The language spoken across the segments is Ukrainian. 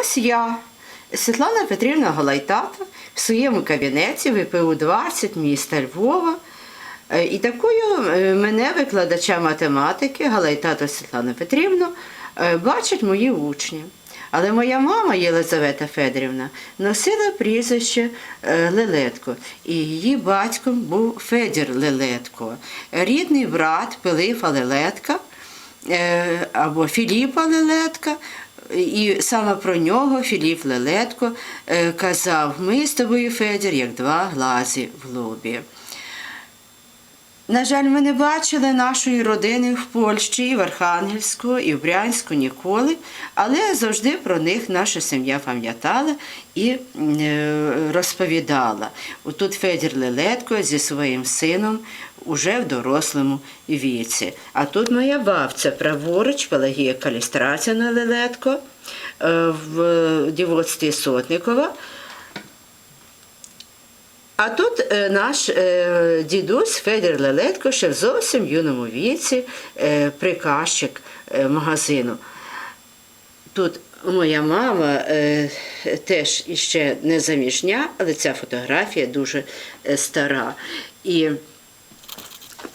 ось я, Світлана Петрівна Галайтата, в своєму кабінеті ВПУ 20 міста Львова. Е, І такою е, мене, викладача математики Галайтату Світлану Петрівну, е, бачать мої учні. Але моя мама Єлизавета Федорівна носила прізвище Лелетко, і її батьком був Федір Лелетко, рідний брат Пилипа Лелетка або Філіпа Лелетка. І саме про нього Філіп Лелетко е, казав: ми з тобою, Федір, як два глазі в лобі. На жаль, ми не бачили нашої родини в Польщі, і в Архангельську, і в Брянську ніколи, але завжди про них наша сім'я пам'ятала і е, розповідала. Отут Федір Лелетко зі своїм сином уже в дорослому віці. А тут моя бабця, праворуч Пелагія Калістратіна Лелетко е, в дівоцтві Сотникова. А тут е, наш е, дідусь Федір Лелетко ще в зовсім юному віці, приказчик магазину. Тут моя мама теж іще не заміжня, але ця фотографія дуже стара. І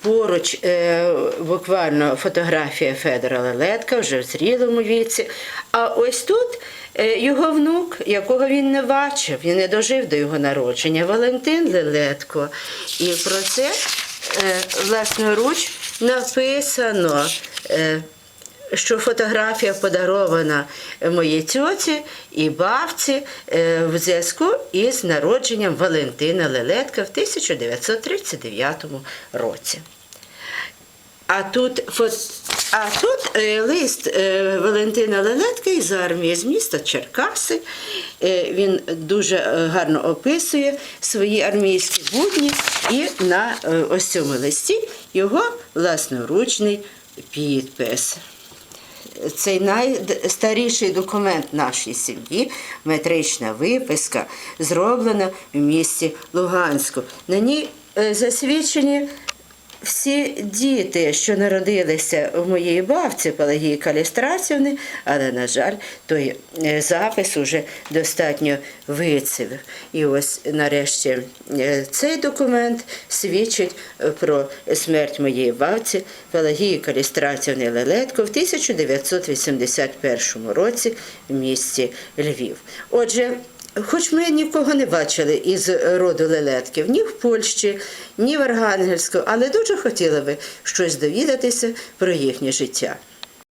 Поруч е, буквально фотографія Федора Лелетка вже в зрілому віці. А ось тут е, його внук, якого він не бачив, він не дожив до його народження, Валентин Лелетко. І про це е, власноруч написано. Що фотографія подарована моїй тьоті і бабці е, в зв'язку із народженням Валентина Лелетка в 1939 році. А тут, а тут е, лист е, Валентина Лелетка із армії з міста Черкаси. Він дуже гарно описує свої армійські будні, і на ось цьому листі його власноручний підпис. Цей найстаріший документ нашої сім'ї, метрична виписка, зроблена в місті Луганську. На ній е, засвідчені всі діти, що народилися у моїй бабці Пелагії Калістрацівни, але, на жаль, той е, запис уже достатньо вицивив. І ось нарешті е, цей документ свідчить е, про смерть моєї бабці Пелагії Калістрацівни Лелетко в 1981 році в місті Львів. Отже, Хоч ми нікого не бачили із роду лелетків ні в Польщі, ні в Архангельську, але дуже хотіли би щось довідатися про їхнє життя.